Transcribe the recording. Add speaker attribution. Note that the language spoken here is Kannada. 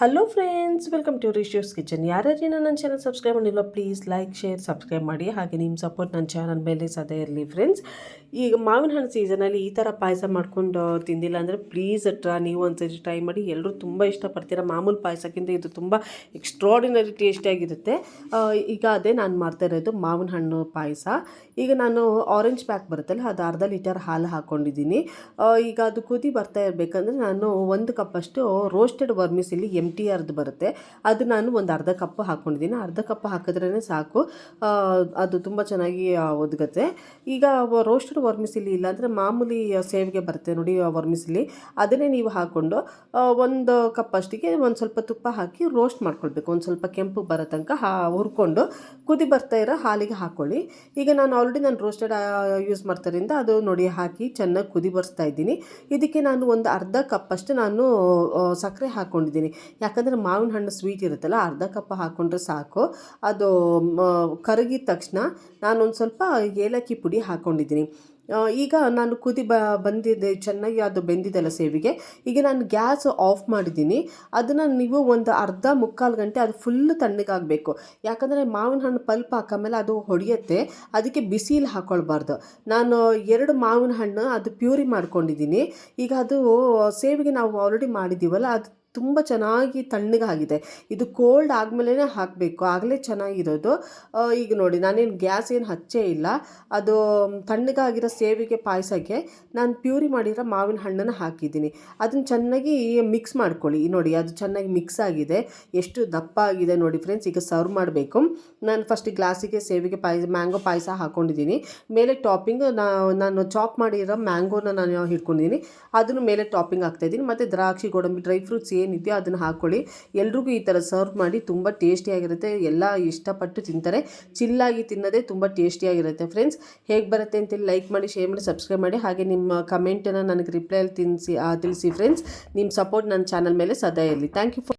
Speaker 1: Hello friends welcome to Rishu's kitchen ಯಾರ್ಯಾರು ನನ್ನ ಚಾನಲ್ ಸಬ್ಸ್ಕ್ರೈಬ್ ಮಾಡಿಲ್ಲ ಪ್ಲೀಸ್ ಲೈಕ್ ಶೇರ್ ಸಬ್ಸ್ಕ್ರೈಬ್ ಮಾಡಿ. ಹಾಗೆ ನಿಮ್ಮ ಸಪೋರ್ಟ್ ನನ್ನ ಚಾನಲ್ ಮೇಲೆ ಸದಾ ಇರಲಿ ಫ್ರೆಂಡ್ಸ್ ಈಗ ಮಾವಿನ ಹಣ್ಣು ಸೀಸನಲ್ಲಿ ಈ ಥರ ಪಾಯಸ ಮಾಡ್ಕೊಂಡು ತಿಂದಿಲ್ಲ ಅಂದರೆ ಪ್ಲೀಸ್ ಟ್ರಾ ನೀವು ಒಂದ್ಸರಿ ಟ್ರೈ ಮಾಡಿ. ಎಲ್ಲರೂ ತುಂಬ ಇಷ್ಟಪಡ್ತೀರ? ಮಾಮೂಲು ಪಾಯಸಕ್ಕಿಂತ ಇದು ತುಂಬ ಎಕ್ಸ್ಟ್ರಾಡಿನರಿ ಟೇಸ್ಟಿಯಾಗಿರುತ್ತೆ ಈಗ ಅದೇ ನಾನು ಮಾಡ್ತಾ ಇರೋದು ಮಾವಿನ ಹಣ್ಣು ಪಾಯಸ. ಈಗ ನಾನು ಆರೆಂಜ್ ಪ್ಯಾಕ್ ಬರುತ್ತಲ್ಲ, ಅದು ಅರ್ಧ ಲೀಟರ್ ಹಾಲು ಹಾಕ್ಕೊಂಡಿದ್ದೀನಿ ಈಗ ಅದು ಕುದಿ ಬರ್ತಾ ಇರಬೇಕಂದ್ರೆ ನಾನು ಒಂದು ಕಪ್ಪಷ್ಟು ರೋಸ್ಟೆಡ್ ವರ್ಮಿಸಿಲಿ ಎಂ ಟಿ ಅರ್ಧ ಬರುತ್ತೆ. ಅದು ನಾನು ಒಂದು ಅರ್ಧ ಕಪ್ ಹಾಕ್ಕೊಂಡಿದ್ದೀನಿ ಅರ್ಧ ಕಪ್ ಹಾಕಿದ್ರೇ ಸಾಕು. ಅದು ತುಂಬ ಚೆನ್ನಾಗಿ ಒದಗುತ್ತೆ. ಈಗ ರೋಸ್ಟೆಡ್ ವರ್ಮಿಸಿಲಿ ಇಲ್ಲಾಂದರೆ ಮಾಮೂಲಿ ಸೇವಿಗೆ ಬರುತ್ತೆ ನೋಡಿ ವರ್ಮಿಸಿಲಿ ಅದನ್ನೇ ನೀವು ಹಾಕ್ಕೊಂಡು ಒಂದು ಕಪ್ ಅಷ್ಟಿಗೆ ಒಂದು ಸ್ವಲ್ಪ ತುಪ್ಪ ಹಾಕಿ ರೋಸ್ಟ್ ಮಾಡ್ಕೊಳ್ಬೇಕು. ಒಂದು ಸ್ವಲ್ಪ ಕೆಂಪು ಬರೋ ತನಕ ಹಾ, ಹುರ್ಕೊಂಡು ಕುದಿ ಬರ್ತಾ ಇರೋ ಹಾಲಿಗೆ ಹಾಕ್ಕೊಳ್ಳಿ ಈಗ ನಾನು ಆಲ್ರೆಡಿ ನಾನು ರೋಸ್ಟೆಡ್ ಯೂಸ್ ಮಾಡ್ತಾರಿಂದ ಅದು ನೋಡಿ ಹಾಕಿ ಚೆನ್ನಾಗಿ ಕುದಿ ಬರ್ಸ್ತಾ ಇದ್ದೀನಿ. ಇದಕ್ಕೆ ನಾನು ಒಂದು ಅರ್ಧ ಕಪ್ಪಷ್ಟು ನಾನು ಸಕ್ಕರೆ ಹಾಕ್ಕೊಂಡಿದ್ದೀನಿ ಯಾಕಂದರೆ ಮಾವಿನ ಹಣ್ಣು ಸ್ವೀಟ್ ಇರುತ್ತಲ್ಲ, ಅರ್ಧ ಕಪ್ ಹಾಕ್ಕೊಂಡ್ರೆ ಸಾಕು. ಅದು ಕರಗಿದ ತಕ್ಷಣ ನಾನೊಂದು ಸ್ವಲ್ಪ ಏಲಕ್ಕಿ ಪುಡಿ ಹಾಕ್ಕೊಂಡಿದ್ದೀನಿ ಈಗ ನಾನು ಕುದಿ ಬ ಬಂದಿದ್ದೆ ಚೆನ್ನಾಗಿ ಅದು ಬೆಂದಿದೆಲ್ಲ ಸೇವಿಗೆ, ಈಗ ನಾನು ಗ್ಯಾಸ್ ಆಫ್ ಮಾಡಿದ್ದೀನಿ. ಅದನ್ನು ನೀವು ಒಂದು ಅರ್ಧ ಮುಕ್ಕಾಲು ಗಂಟೆ ಅದು ಫುಲ್ ತಣ್ಣಗಾಗಬೇಕು ಯಾಕಂದರೆ ಮಾವಿನ ಹಣ್ಣು ಪಲ್ಪ್ ಹಾಕಮೇಲೆ ಅದು ಹೊಡೆಯುತ್ತೆ, ಅದಕ್ಕೆ ಬಿಸಿಲು ಹಾಕ್ಕೊಳ್ಬಾರ್ದು ನಾನು ಎರಡು ಮಾವಿನ ಹಣ್ಣು ಅದು ಪ್ಯೂರಿ ಮಾಡ್ಕೊಂಡಿದ್ದೀನಿ. ಈಗ ಅದು ಸೇವಿಗೆ ನಾವು ಆಲ್ರೆಡಿ ಮಾಡಿದ್ದೀವಲ್ಲ, ಅದು ತುಂಬ ಚೆನ್ನಾಗಿ ತಣ್ಣಗಾಗಿದೆ ಇದು ಕೋಲ್ಡ್ ಆದಮೇಲೆ ಹಾಕಬೇಕು. ಆಗಲೇ ಚೆನ್ನಾಗಿರೋದು. ಈಗ ನೋಡಿ, ನಾನೇನು ಗ್ಯಾಸ್ ಏನು ಹಚ್ಚೇ ಇಲ್ಲ. ಅದು ತಣ್ಣಗಾಗಿರೋ ಸೇವಿಗೆ ಪಾಯಸಕ್ಕೆ ನಾನು ಪ್ಯೂರಿ ಮಾಡಿರೋ ಮಾವಿನ ಹಣ್ಣನ್ನು ಹಾಕಿದ್ದೀನಿ. ಅದನ್ನು ಚೆನ್ನಾಗಿ ಮಿಕ್ಸ್ ಮಾಡ್ಕೊಳ್ಳಿ. ನೋಡಿ, ಅದು ಚೆನ್ನಾಗಿ ಮಿಕ್ಸ್ ಆಗಿದೆ. ಎಷ್ಟು ದಪ್ಪ ಆಗಿದೆ ನೋಡಿ ಫ್ರೆಂಡ್ಸ್ ಈಗ ಸರ್ವ್ ಮಾಡಬೇಕು. ನಾನು ಫಸ್ಟ್ ಗ್ಲಾಸಿಗೆ ಸೇವಿಗೆ ಪಾಯಸ ಮ್ಯಾಂಗೋ ಪಾಯಸ ಹಾಕ್ಕೊಂಡಿದ್ದೀನಿ ಮೇಲೆ ಟಾಪಿಂಗ್ ನಾನು ಚಾಪ್ ಮಾಡಿರೋ ಮ್ಯಾಂಗೋನ ನಾನು ಹಿಡ್ಕೊಂಡಿದ್ದೀನಿ. ಅದನ್ನು ಮೇಲೆ ಟಾಪಿಂಗ್ ಹಾಕ್ತಾಯಿದ್ದೀನಿ ಮತ್ತು ದ್ರಾಕ್ಷಿ, ಗೋಡಂಬಿ ಡ್ರೈ ಫ್ರೂಟ್ಸ್ ಏನಿದೆಯೋ ಅದನ್ನು ಹಾಕ್ಕೊಳ್ಳಿ ಎಲ್ರಿಗೂ ಈ ಥರ ಸರ್ವ್ ಮಾಡಿ ತುಂಬ ಟೇಸ್ಟಿಯಾಗಿರುತ್ತೆ ಎಲ್ಲ ಇಷ್ಟಪಟ್ಟು ತಿಂತಾರೆ. ಚಿಲ್ಲಾಗಿ ತಿನ್ನೋದೇ ತುಂಬ ಟೇಸ್ಟಿಯಾಗಿರುತ್ತೆ ಫ್ರೆಂಡ್ಸ್. ಹೇಗೆ ಬರುತ್ತೆ ಅಂತೇಳಿ ಲೈಕ್ ಮಾಡಿ, ಶೇರ್ ಮಾಡಿ, ಸಬ್ಸ್ಕ್ರೈಬ್ ಮಾಡಿ. ಹಾಗೆ ನಿಮ್ಮ ಕಮೆಂಟನ್ನು ನನಗೆ ರಿಪ್ಲೈಯಲ್ಲಿ ತಿನ್ನಿಸಿ ತಿಳಿಸಿ ಫ್ರೆಂಡ್ಸ್. ನಿಮ್ಮ ಸಪೋರ್ಟ್ ನನ್ನ ಚಾನಲ್ ಮೇಲೆ ಸದಾ ಇರಲಿ. Thank you